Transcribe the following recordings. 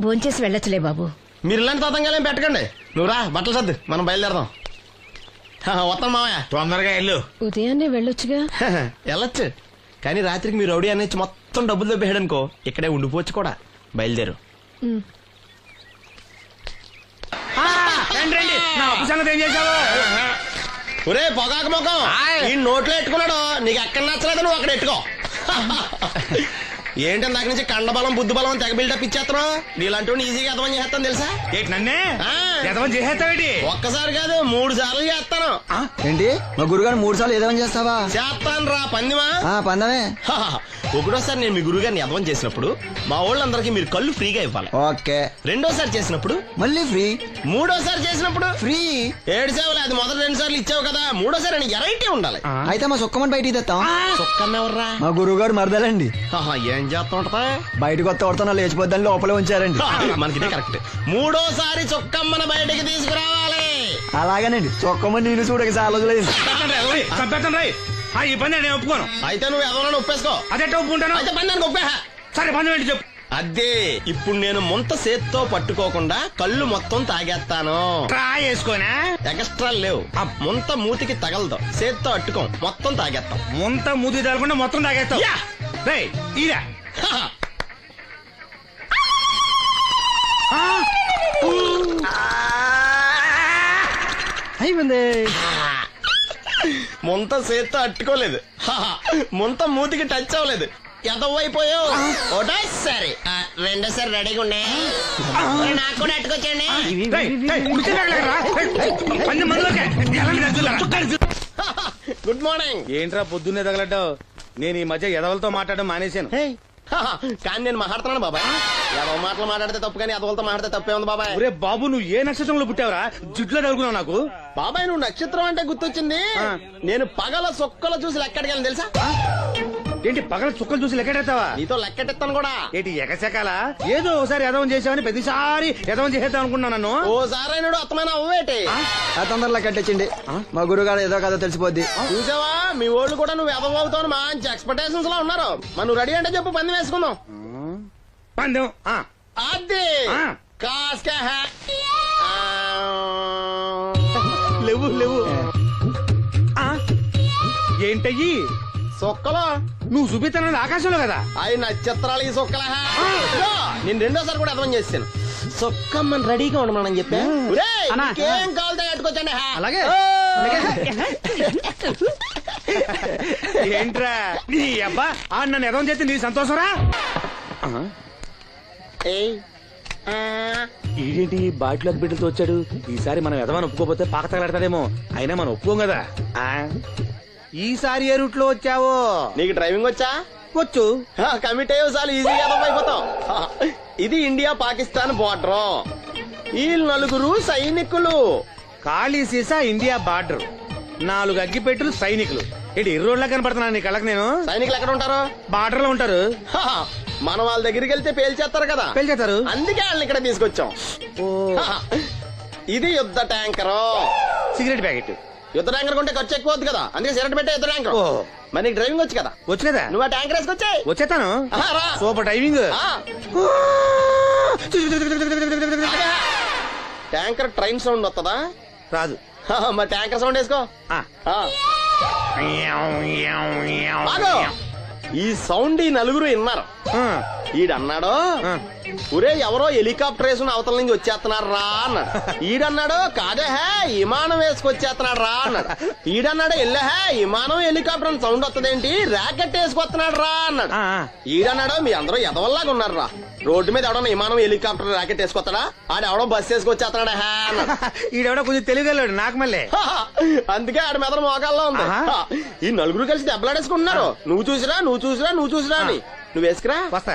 భోంచేసి వెళ్ళొచ్చులే బాబు. మీరు ఇలాంటి తతంగాలేం పెట్టకండి. నువ్వు రా బట్టలు సర్దు మనం బయలుదేరదాం. హా, వస్తాం మావయ్య. తొందరగా వెళ్ళు. ఉదయాన్నే వెళ్ళొచ్చుగా? వెళ్ళొచ్చు. కానీ రాత్రికి మీరు రౌడీ అనేసి మొత్తం డబ్బులు దొబ్బేయడం అనుకో ఇక్కడే ఉండిపోవచ్చు కూడా. బయలుదేరు. ఉమ్. రండి రండి. నా అప్పు సంగతి ఏం చేశావు? ఒరే పొగాకు ముఖం. ఆయ్. ఈ నోట్లో ఎట్టుకున్నాడు నీకు ఎక్కడ నచ్చలేదు నువ్వు అక్కడ ఎట్టుకో. ఏంటి దాని నుంచి కండబలం బుద్ధి బలం తెగ బిల్డప్ ఇచ్చేస్తున్నావు? నీలాంటి ఈజీగా అర్థం చేస్తాను తెలుసా? ఏంటి నన్నే? ఆ. ఎదవం చేసేస్తావేటి? ఒక్కసారి కాదు మూడు సార్లు చేస్తాను. ఏంటి? మా గురుగారు మూడు సార్లు ఏదేమని చేస్తావా? చేస్తాను రా పందిమా. ఆ పందమే. హహ. ఒకటోసారి నేను మీ గురువుగారిని అర్థం చేసినప్పుడు మా వాళ్ళందరికీ మీరు కళ్ళు ఫ్రీగా ఇవ్వాలి. ఓకే. రెండోసారి చేసినప్పుడు? మళ్ళీ ఫ్రీ మూడోసారి చేసినప్పుడు? ఫ్రీ ఏడు సేవలు అది మొదటి రెండు సార్లు ఇచ్చావు కదా. మూడోసారి అని ఎరైటీ ఉండాలి. అయితే మా సుక్కమని బయటికి తెస్తాం చొక్కన్నెవర్రా మా గురువు గారు మరదలండి ఏం చేస్తా ఉంటదా? బయటకు వస్తే కొడతా లేచిపోద్దని లోపలే ఉంచారండి. మనకి ఇదే కరెక్ట్ మూడోసారి చొక్కమ్మన బయటికి తీసుకురావాలి. అలాగేనండి. చొక్కమని నేను చూడక చాలా రోజులైంది రై ఈ పని నేను ఒప్పుకోను. అయితే నువ్వు ఎవరైనా ఒప్పేసుకో. అదే ఒప్పుకుంటాను. అయితే పని దానికి ఒప్పే సరే పని ఏంటి చెప్పు. అదే ఇప్పుడు నేను ముంత సేత్తో పట్టుకోకుండా కళ్ళు మొత్తం తాగేస్తాను. ట్రా వేసుకోనా? ఎక్స్ట్రా లేవు. ఆ ముంత మూతికి తగలదు. చేత్తో అట్టుకోం. మొత్తం తాగేస్తాం. ముంత మూతి తగలకుండా మొత్తం. రేయ్ ఈరా హహ. అయిపోయింది. ముంత చేత్తో అట్టుకోలేదు. హహ. ముంత మూతికి టచ్ అవ్వలేదు. ఎదవైపోయావు ఒకటోసారి ఆ, రెండోసారి రెడీగా ఉండే. నాకు కూడా అట్టుకొచ్చండి? Good morning. ఏంట్రా పొద్దున్నే తగలడ్డావు? నేను ఈ మధ్య ఎదవలతో మాట్లాడడం మానేశాను. కానీ నేను మాట్లాడుతున్నాను బాబాయ్. ఎదవ మాటలు మాట్లాడితే తప్పు కానీ ఎదవలతో మాట్లాడితే తప్పే ఉంది బాబాయ్. ఒరే బాబు నువ్వు ఏ నక్షత్రంలో పుట్టావురా? జుట్లో తగులుకున్నావు నాకు. బాబాయ్ నువ్వు నక్షత్రం అంటే గుర్తొచ్చింది. నేను పగల సొక్కల చూసి లెక్కడికి తెలుసా? ఏంటి పగల చుక్కలు చూసి లెక్కెడతావా నీతో లెక్కెట్టిస్తాను కూడా. ఏంటి ఎగసెకాల? ఏదో ఒకసారి ఎదవం చేసావని ప్రతిసారి ఎదవం చేసేద్దాం అనుకున్నాను నన్ను. ఓసారి అయినాడు అత్తమైన అవ్వేటి? ఆ? తొందరలో కట్టించండి మా గురుగారు ఏదో కథ తెలిసిపోద్ది. చూసావా? మీ ఓళ్ళు కూడా నువ్వు ఎదవవుతావు మంచి ఎక్స్పెక్టేషన్స్లో ఉన్నారు. నువ్వు రెడీ అంటే చెప్పు పంది వేసుకుందాం. పందెం. ఆ, అది. కాస్క లేవు లేవు. ఆ. ఏంటయ్యి? సొక్కలో? నువ్వు చూపిస్తానది ఆకాశంలో కదా? అవి నక్షత్రాలు ఈ సొక్కల. నేను రెండోసారి కూడా అర్థం చేస్తాను సొక్కమ్మని రెడీగా ఉండమని చెప్పా? అన్నా. ఏం కావాలి కట్టుకోవచ్చండి అలాగే. ఏంట్రా? నీ అబ్బా ఆ నన్ను ఎదవం చేస్తే నీ సంతోషరా? ఏంటి బాటిలోకి బిడ్డలతో వచ్చాడు? ఈసారి మనం ఎదవని ఒప్పుకోపోతే పాక తగలడతాడేమో. అయినా మనం ఒప్పుకోం కదా? ఆ? ఈసారి ఏ రూట్లో వచ్చావో? నీకు డ్రైవింగ్ వచ్చా? వచ్చు. కమిట్ అయ్యే చాలు ఈజీగా అయిపోతాం. ఇది ఇండియా పాకిస్తాన్ బోర్డర్. ఈ నలుగురు సైనికులు. ఖాళీ సీసా ఇండియా బార్డర్. నాలుగు అగ్గిపెట్టులు సైనికులు. ఏంటి ఎర్ర రోడ్లా కనపడుతున్నాను నీ కళ్ళకి నేను? సైనికులు ఎక్కడ ఉంటారు? బార్డర్లో ఉంటారు మనం వాళ్ళ దగ్గరికి వెళ్తే పేల్చేస్తారు కదా. పెళ్చేస్తారు అందుకే వాళ్ళని ఇక్కడ తీసుకొచ్చాం. ఇది యుద్ధ ట్యాంకర్. Cigarette packet. యుద్ధ ట్యాంకర్ కొంటే ఖర్చు ఎక్కువ అవుతుంది కదా. అందుకే సిగరెట్ పెట్టే యుద్ధ ట్యాంకర్. ఓ. మరి నీకు డ్రైవింగ్ వచ్చు కదా. వచ్చు కదా నువ్వు ఆ ట్యాంకర్ వేసుకొచ్చాయి. వచ్చేస్తాను. సూపర్ డ్రైవింగ్ ఆ, ట్యాంకర్ ట్రైన్ సౌండ్ వస్తుందా రాదు. హ, మరి ట్యాంకర్ సౌండ్ వేసుకో. ఆ. ఆ. ఆగు. ఈ సౌండ్ ఈ నలుగురు విన్నారు. ఆ. ఈడన్నాడు? ఆ. ఒరే ఎవరో హెలికాప్టర్ వేసుకుని అవతల నుంచి వచ్చేస్తున్నారు రా అన్నాడు. ఈడన్నాడు కాదే హే విమానం వేసుకొచ్చేస్తున్నాడు రా అన్నాడు. ఈడన్నాడు ఎల్లే హే విమానం హెలికాప్టర్ సౌండ్ వస్తుందేంటి ర్యాకెట్ వేసుకొస్తున్నాడు రా అన్నాడు. ఈడన్నాడు మీ అందరూ ఎదవల్లాగా ఉన్నారు రా. రోడ్డు మీద ఎవడన్నా విమానం హెలికాప్టర్ ర్యాకెట్ వేసుకొస్తాడా? ఆడ ఎవడో బస్ వేసుకొచ్చేస్తున్నాడు హే అన్నాడు. ఈడెవడో కొంచెం తెలియగలడు నాకు మళ్ళీ. అందుకే ఆడ మీద మోకాల్లో ఉంది. ఈ నలుగురు కలిసి దెబ్బలాడేసుకుంటున్నారు. నువ్వు చూసిరా నువ్వు చూసిరా నువ్వు చూసిరా అని. నువ్వు వేసుకురా. వస్తా.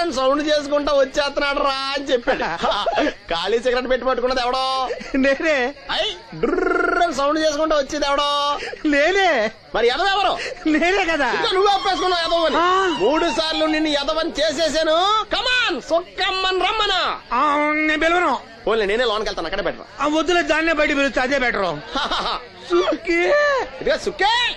అని సౌండ్ చేసుకుంటా వచ్చేస్తున్నాడు రా అని చెప్పాడు. ఖాళీ సిగరెట్ పెట్టి పట్టుకున్నది ఎవడో? నేనే. డుర్ర్ అని సౌండ్ చేసుకుంటా వచ్చేది ఎవడో? నేనే. మరి ఎదవెవరు నేనే కదా. ఇంకా నువ్వు ఒప్పేసుకున్నావు ఎదవని. ఆ. మూడు సార్లు నిన్ను ఎదవని చేసేసాను. కమాన్ సొక్కమ్మన్ రమ్మనా. ఆ, నేను పిలవను. నేనే లోన్కి వెళ్తాను అక్కడే పెట్టరా. ఆ వద్దులే దాన్నే బయట పిలుస్తా అదే బెటరు. సుఖీ ఇదిగా సుక్కే.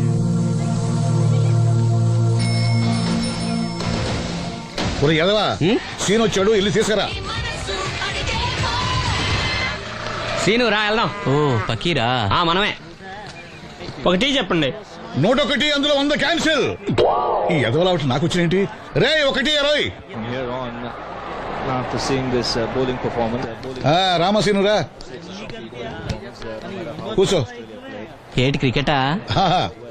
ఒరే ఎదవా సీన్ వచ్చాడు ఇల్లు తీసుకురా సీను రా వెళ్దాం. ఓ పకీరా. ఆ మనమే. ఒకటి చెప్పండి. నూట ఒకటి అందులో వంద క్యాన్సిల్. ఈ ఎదవలా ఒకటి నాకు వచ్చినేంటి రే ఒకటి ఇరవై రామసీను రా. కూర్చో. ఏటి క్రికెటా.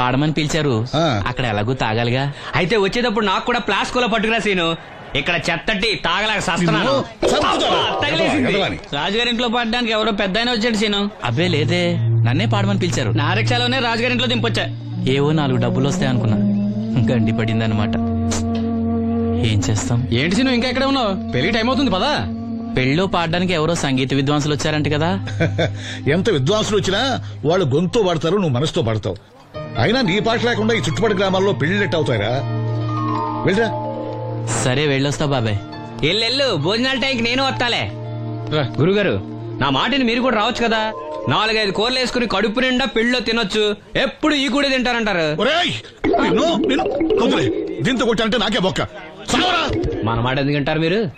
పాడమని పిలిచారు. ఆ. అక్కడ ఎలాగూ తాగాలిగా. అయితే వచ్చేటప్పుడు నాకు కూడా ప్లాస్కోలో పట్టుకురా సీను. ఇక్కడ చెత్తటి తాగలేక సస్తున్నాను. నిన్ను చంపుతాను. అబ్బా, తగిలేసింది. ఎదవా, ఎదవాని. రాజుగారింట్లో పడడానికి ఎవరో పెద్ద వచ్చాడు సీను. అబ్బే లేదే. నన్నే పాడమని పిలిచారు. నా రిక్షాలోనే రాజుగారింట్లో దింపొచ్చా. ఏవో నాలుగు డబ్బులు వస్తాయి అనుకున్నా. గండి పడిందనమాట ఏం చేస్తాం? ఏంటి సీను ఇంకా ఎక్కడ ఉన్నావు? పెళ్ళి టైం అవుతుంది పదా. పెళ్ళిలో పాడడానికి ఎవరో సంగీత విద్వాంసులు వచ్చారంట కదా. ఎంత విద్వాంసులు వచ్చినా వాళ్ళు గొంతు పడతారు నువ్వు మనసుతో పడతావు. అయినా నీ పాట లేకుండా ఈ చుట్టుపక్కల గ్రామాల్లో పెళ్ళిళ్ళెట్ అవుతాయిరా. వెళ్ళరా. సరే వెళ్ళొస్తా బాబాయ్. ఎల్లెల్లు భోజనాల టైంకి నేను వస్తాలే. గురుగారు నా మాటని మీరు కూడా రావచ్చు కదా? నాలుగైదు కూరలు వేసుకుని కడుపు నిండా పెళ్ళిలో తినొచ్చు. ఎప్పుడు ఈ కూడా తింటారంటారు? దీంతో కొట్టాలంటే నాకే బొక్క. మన మాట ఎందుకు తింటారు మీరు?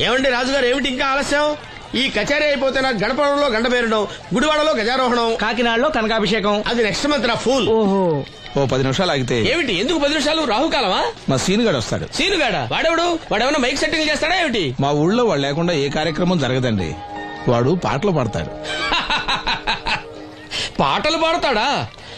ఏమండి రాజుగారు ఏమిటి ఇంకా ఆలస్యం? ఈ కచేరీ అయిపోతే నాకు గణపడంలో గండ పేరడం గుడివాడలో గజారోహణం. కాకినాడలో కనకాభిషేకం. అది నెక్స్ట్ మంత్ నా ఫూల్. ఓహో. ఓ పది నిమిషాలు ఆగితే. ఏమిటి? ఎందుకు పది నిమిషాలు? రాహుకాలమా? మా సీనుగాడు వస్తాడు. సీనుగాడా? వాడెవడు? వాడేమన్నా మైక్ సెట్టింగ్ చేస్తాడా ఏమిటి? మా ఊళ్ళో వాడు లేకుండా ఏ కార్యక్రమం జరగదండి. వాడు పాటలు పాడతాడు. పాటలు పాడతాడా?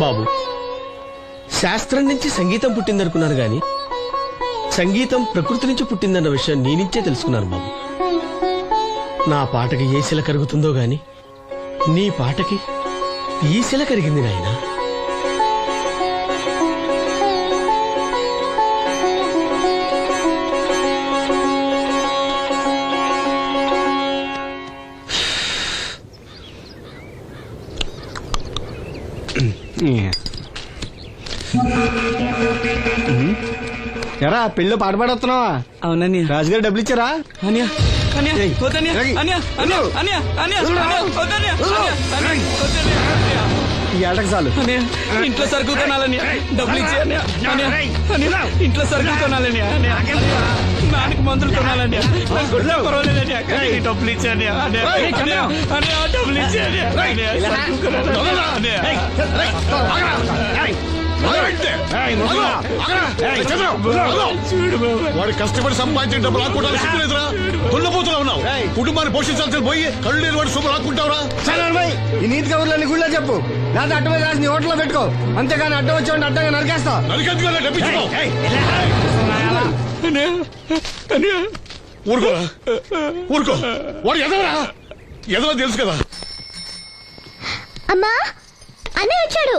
బాబు. శాస్త్రం నుంచి సంగీతం పుట్టిందనుకున్నాను గాని సంగీతం ప్రకృతి నుంచి పుట్టిందన్న విషయం నేనించే తెలుసుకున్నాను బాబు. నా పాటకి ఏ శిల కరుగుతుందో గాని నీ పాటకి ఈ శిల కరిగింది నాయనా. ఎరా పెళ్ళి పాట పాడుతున్నావా అవునని రాజుగారు డబ్బులు ఇచ్చారా అనియా అనియా వద్దనియా వద్దనియా వద్దనియా ఈ చాలు ఇంట్లో సరుకులు కొనాలని డబ్బులు ఇచ్చి ఇంట్లో సరుకులు కొనాలని నాన్నకి మందులు కొనాలని పర్వాలేదని డబ్బులు ఇచ్చి అనియా అనియా అనియా అనియా డబ్బులు ఇచ్చి వాడు కష్టపడి సంపాదించిన డబ్బులు ఆకుంటారు సిగ్గులేదురా దున్నపోతున్నా ఉన్నావు. కుటుంబాన్ని పోషించాల్సిన పోయి కళ్ళు లేని వాడు శుభ్రం ఆకుంటావురా. సరే ఈ నీతి కబుర్లన్నీ గుళ్ళో చెప్పు. లేదా అడ్డ మీద రాసి నీ హోటల్లో పెట్టుకో. అంతేగాని అడ్డం వచ్చి అడ్డంగా నరికేస్తా. ఊరుకోరా ఊరుకో. వాడు ఎదవరా? ఎదవ తెలుసు కదా. అమ్మా అన్నయ్య వచ్చాడు.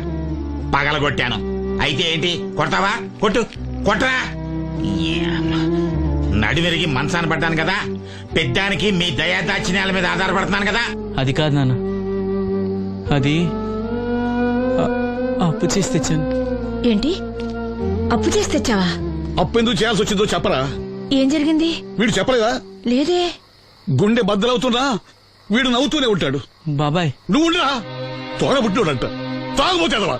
పగలగొట్టాను. అయితే ఏంటి? కొడతావా? కొట్టు. కొట్టరా. నడివిరిగి మంచాన పడ్డాను కదా. పెద్దానికి మీ దయా దాచిన్యాల మీద ఆధారపడుతున్నాను కదా. అది కాదు నాన్న. అది అప్పు చేసి తెచ్చాను. ఏంటి? అప్పు చేసి తెచ్చావా? అప్పు ఎందుకు చేయాల్సి వచ్చిందో చెప్పరా? ఏం జరిగింది? వీడు చెప్పలేదా? లేదే. గుండె బద్దలవుతున్నా వీడు నవ్వుతూనే ఉంటాడు. బాబాయ్. నువ్వు ఉండరా. తోడబుట్టినోడంట తాగుపోతేదవా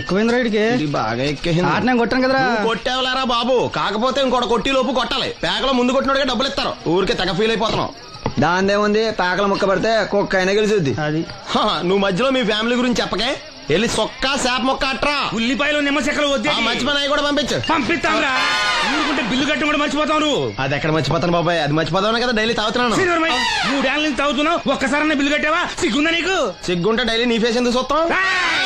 ఎక్కువైంది రైడ్కి ఇది బాగా ఎక్కేసింది. ఆటనే కొట్టాను కదరా. నువ్వు కొట్టేవలేరా బాబు? కాకపోతే ఇంకోటి కొట్టి లోపు కొట్టాలి. పేకలో ముందు కొట్టినోడిగా డబ్బులు ఇస్తారు. ఊరికే తెగ ఫీల్ అయిపోతున్నావు. దాందేముంది? పేకల ముక్క పడితే కుక్క అయినా గెలిచుద్ది. అది. హా, నువ్వు మధ్యలో మీ ఫ్యామిలీ గురించి చెప్పకే. వెళ్ళి సొక్క శాప మొక్క అట్రా. ఉల్లిపాయలు నిమ్మ చెక్కలు వద్దే. ఆ మంచి పని అవి కూడా పంపించు. పంపిస్తాంరా. ఊరుకుంటే బిల్లు కట్టడం కూడా మర్చిపోతావు నువ్వు. అది ఎక్కడ మర్చిపోతాను బాబాయ్? అది మర్చిపోతావు కదా డైలీ తాగుతున్నాను. శ్రీధర్మయ్య, మూడేళ్ళ నుంచి తాగుతున్నావు. ఒక్కసారన్నా బిల్లు కట్టావా? సిగ్గుందా నీకు? సిగ్గుంటే డైలీ నీ ఫేస్ ఎందుకు చూస్తాం ఏయ్!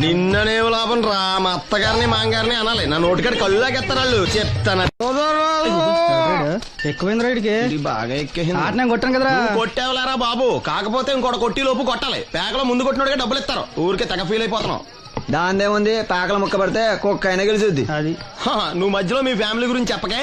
నిన్ననే లాభం రా మా అత్తగారిని మాంగారిని అనాలి. నా నోటికాడ కళ్ళు లాగేస్తారు వాళ్ళు చెప్తాను ఎక్కువైంది రైడ్కి ఇది బాగా ఎక్కేసింది. ఆటనే కొట్టాను కదరా. నువ్వు కొట్టేవలేరా బాబు? కాకపోతే ఇంకోటి కొట్టి లోపు కొట్టాలి. పేకలో ముందు కొట్టినోడిగా డబ్బులు ఇస్తారు. ఊరికే తెగ ఫీల్ అయిపోతున్నావు. దాందేముంది? పేకల ముక్క పడితే కుక్క అయినా గెలిచుద్ది. అది. నువ్వు మధ్యలో మీ ఫ్యామిలీ గురించి చెప్పకే.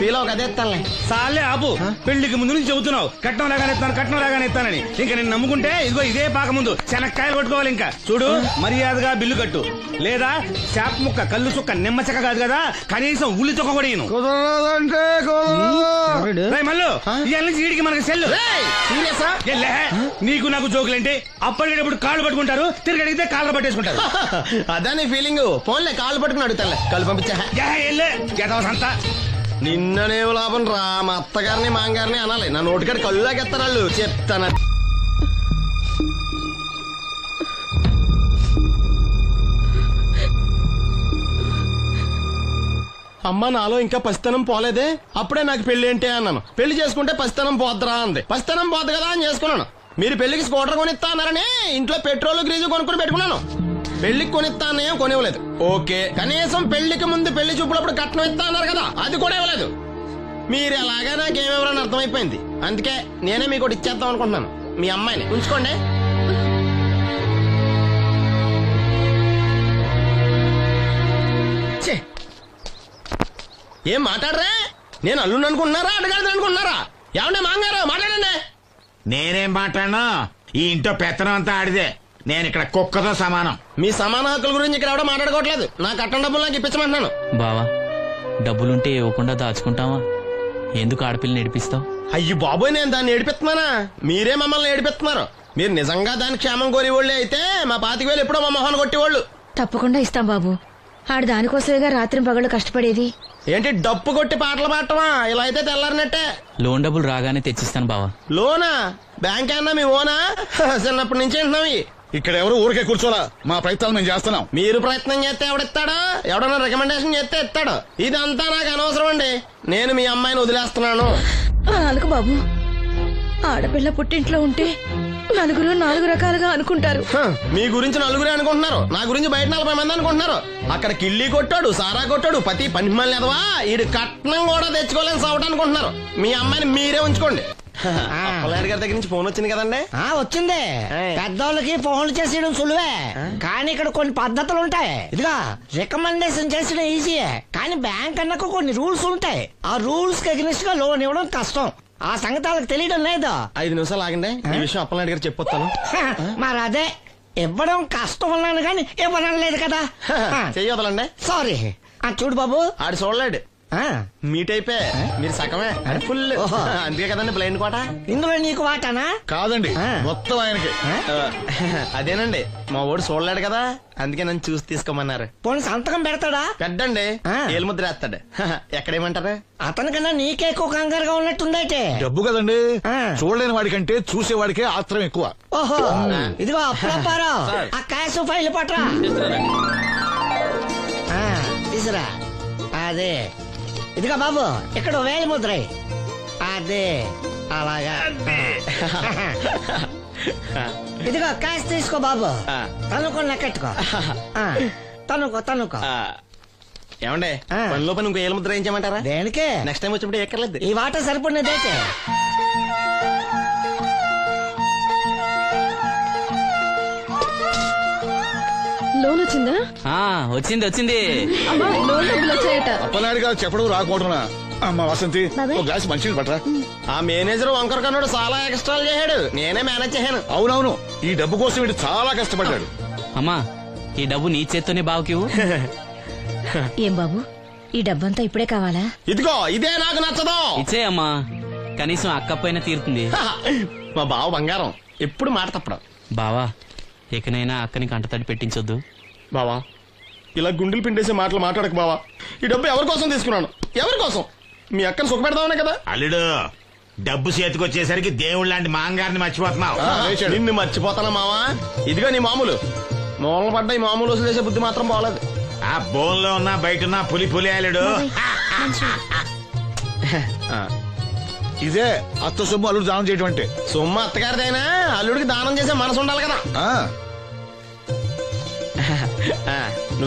ఫీల్ అవ్వక అదే సాలే ఆపు. పెళ్ళికి ముందు నుంచి చెబుతున్నావు. కట్నం లాగానే ఇస్తాను కట్నం లాగానే ఇస్తానని. ఇంకా నేను నమ్ముకుంటే ఇదిగో ఇదే పాక ముందు. శనక్కాయలు కొట్టుకోవాలి ఇంకా. చూడు మర్యాదగా బిల్లు కట్టు. లేదా చేప ముక్క కళ్ళు చుక్క నిమ్మ చెక్క కాదు కదా? కనీసం ఉల్లి తొక్క కూడా ఇయ్యను. కుదరదంటే రేయ్ మల్లు. ఇవాళ నుంచి వీడికి మనకి సెల్లు. సీరియసా? ఎల్లే నీకు నాకు జోకులేంటి అప్పటికేటప్పుడు కాళ్ళు పట్టుకుంటారు తిరిగి అడిగితే కాళ్ళు పట్టేసుకుంటారు. అదే ఫీలింగ్ ఫోన్లే కాళ్ళు పట్టుకుని అడుగుతానులే. కళ్ళు పంపించా. సంత నిన్ననే లాభం రా. మా అత్తగారిని మాంగారిని అనాలి. నా నోటికాడ కళ్ళు లాగేస్తారు వాళ్ళు. చెప్తాను. అమ్మ నాలో ఇంకా పసితనం పోలేదే? అప్పుడే నాకు పెళ్ళి ఏంటి అన్నాను. పెళ్ళి చేసుకుంటే పసితనం పోద్దురా అంది. పసితనం పోద్దు కదా అని చేసుకున్నాను. మీరు పెళ్ళికి స్కూటర్ కొనిస్తా అన్నారని ఇంట్లో పెట్రోల్ గ్రీజు కొనుక్కుని పెట్టుకున్నాను. పెళ్ళికి కొనిస్తా అన్నయ్యం కొనివ్వలేదు. ఓకే. కనీసం పెళ్ళికి ముందు పెళ్ళి చూపులప్పుడు కట్నం ఇస్తా అన్నారు కదా అది కూడా ఇవ్వలేదు. మీరు ఎలాగా నాకేమెవరని అర్థమైపోయింది అందుకే నేనే మీకు ఒకటి ఇచ్చేద్దాం అనుకుంటున్నాను. మీ అమ్మాయిని. ఉంచుకోండి. ఛే! ఏం మాట్లాడరా? నేను అల్లుండి అనుకుంటున్నారా అడగాలి అనుకుంటున్నారా? ఏమండే మాంగారు మాట్లాడండి. నేనేం మాట్లాడను? ఈ ఇంట్లో పెత్తనం అంతా ఆడిదే. నేను ఇక్కడ కుక్కతో సమానం. మీ సమాన హక్కుల గురించి ఇక్కడ ఎవడో మాట్లాడుకోవట్లేదు. నా కట్టం డబ్బులు నాకు ఇప్పించమంటున్నాను. బావా డబ్బులుంటే ఇవ్వకుండా దాచుకుంటావా? ఎందుకు ఆడపిల్లని ఏడిపిస్తావు? అయ్యి బాబోయ్ నేను దాన్ని ఏడిపిస్తున్నానా? మీరే మమ్మల్ని ఏడిపిస్తున్నారు. మీరు నిజంగా దాని క్షేమం కోరేవాళ్ళే అయితే మా పాతిక వేలు ఎప్పుడో మా మొహాన్ని కొట్టేవాళ్ళు. తప్పకుండా ఇస్తాం బాబు. ఆడు దానికోసమేగా రాత్రి పగళ్ళు కష్టపడేది. ఏంటి డప్పు కొట్టి పాటలు పాడటమా? ఇలా అయితే తెల్లారినట్టే. లోన్ డబ్బులు రాగానే తెచ్చిస్తాను బావా. లోనా? బ్యాంక్ అన్నా మీ ఓనా? చిన్నప్పటి నుంచి వింటున్నాం. ఇక్కడ ఎవరు ఊరికే కూర్చోలా? మా ప్రయత్నాలు మేము చేస్తున్నాం. మీరు ప్రయత్నం చేస్తే ఎవడిస్తాడు? ఎవడన్నా రికమెండేషన్ చేస్తే ఇస్తాడు. ఇదంతా నాకు అనవసరం అండి. నేను మీ అమ్మాయిని వదిలేస్తున్నాను. అనుకు బాబు. ఆడపిల్ల పుట్టింట్లో ఉంటే నలుగురు నాలుగు రకాలుగా అనుకుంటారు. హ, మీ గురించి నలుగురే అనుకుంటున్నారు. నా గురించి బయట నలభై మంది అనుకుంటున్నారు. అక్కడ కిళ్ళి కొట్టాడు సారా కొట్టాడు పతి పని మళ్ళీ ఎదవా? ఈడు కట్నం కూడా తెచ్చుకోలేని సవట అనుకుంటున్నారు. మీ అమ్మాయిని మీరే ఉంచుకోండి. అప్పలనాయుడు గారి దగ్గర నుంచి ఫోన్ వచ్చింది కదండి? ఆ వచ్చింది. పెద్దోళ్ళకి ఫోన్లు చేసేయడం సులువే. కానీ ఇక్కడ కొన్ని పద్ధతులు ఉంటాయి. ఇదిగా రికమెండేషన్ చేసడం ఈజీయే కానీ బ్యాంక్ అన్నకు కొన్ని రూల్స్ ఉంటాయి. ఆ రూల్స్కి అగ్నిస్ట్గా లోన్ ఇవ్వడం కష్టం. ఆ సంగతి వాళ్ళకి తెలియడం లేదు. ఐదు నిమిషాలు ఆగండి. ఈ విషయం అప్పలనాయుడు గారు చెప్పొస్తాను. మరి అదే ఇవ్వడం కష్టం అన్నాను కానీ ఇవ్వడం లేదు కదా. చెయ్యొదలండి సారీ ఆ చూడు బాబు. ఆడు చూడలేడు. ఆ, మీట్ అయిపోయి మీరు సగమే. ఫుల్. ఓహో. అందుకే కదండి బ్లైండ్ కోట. ఇందులో నీకు వాటానా? కాదండి. మొత్తం ఆయనకి. అదేనండి. మా ఓడు చూడలేడు కదా. అందుకే నన్ను చూసి తీసుకోమన్నారు. పోనీ సంతకం పెడతాడా? పెద్దండి ఆ. ఏలు ముద్ర వేస్తాడు. ఎక్కడేమంటారు? అతనికన్నా నీకే ఎక్కువ కంగారుగా ఉన్నట్టుందైతే. డబ్బు కదండి. చూడలేని వాడికంటే చూసేవాడికే ఆత్రం ఎక్కువ. ఓహో. ఇదిగో సార్. ఆ క్యాష్ ఫైల్ పట్రా ఆ, తీసురా అదే. ఇదిగో బాబు ఇక్కడ వేలి ముద్ర. అదే అలాగా. ఇదిగో క్యాష్ తీసుకో బాబు. తనుకో లెక్కెట్టుకో. ఆ, తనుకో తనుకో. ఏమండి. పనిలో పని ఇంకో ఏలు ముద్ర ఏం చేయమంటారా? దేనికే? నెక్స్ట్ టైం వచ్చినప్పుడు ఎక్కర్లేదు ఈ వాట సరిపడినదైతే లోన్ వచ్చిందా? ఆ, వచ్చింది వచ్చింది. అమ్మా లోన్ డబ్బులు వచ్చాయట. అప్పనాయుడు గారు చెప్పడం రాకూడదునా అమ్మ వసంతి. ఒక గ్లాస్ మంచినీళ్ళు పట్టరా. ఆ మేనేజర్ వంకర కన్నాడు చాలా ఎక్స్ట్రాలు చేశాడు. నేనే మేనేజ్ చేశాను. అవునవును ఈ డబ్బు కోసం వీడు చాలా కష్టపడ్డాడు. అమ్మా ఈ డబ్బు నీ చేత్తోనే బావకివు ఏం బాబు ఈ డబ్బంతా ఇప్పుడే కావాలా? ఇదిగో ఇదే నాకు నచ్చదు. ఇచ్చే అమ్మా కనీసం అక్కపోయినా తీరుతుంది. మా బావ బంగారం ఎప్పుడు మాట తప్పడం. బావా ఇకనైనా అక్కని కంటతడి పెట్టించొద్దు. బావా ఇలా గుండెలు పిండేసే మాటలు మాట్లాడక బావా. ఈ డబ్బు ఎవరి కోసం తీసుకున్నాను? ఎవరి కోసం? మీ అక్కను సుఖపెడదామనే కదా? అల్లుడు డబ్బు చేతికొచ్చేసరికి దేవుడు లాంటి మాంగారిని మర్చిపోతున్నావు. నిన్ను మర్చిపోతానా మావా? ఇదిగో నీ మామూలు. మూలన పడ్డ ఈ మామూలు వసూలు చేసే బుద్ధి మాత్రం బాగలేదు ఆ బోన్లో ఉన్నా బయట ఉన్నా పులి పులి అల్లుడు. ఇదే అత్త సొమ్ము అల్లుడు దానం చేయడం అంటే సొమ్ము అత్తగారిదైనా? అల్లుడికి దానం చేసే మనసు ఉండాలి కదా. ఆ. ఆ,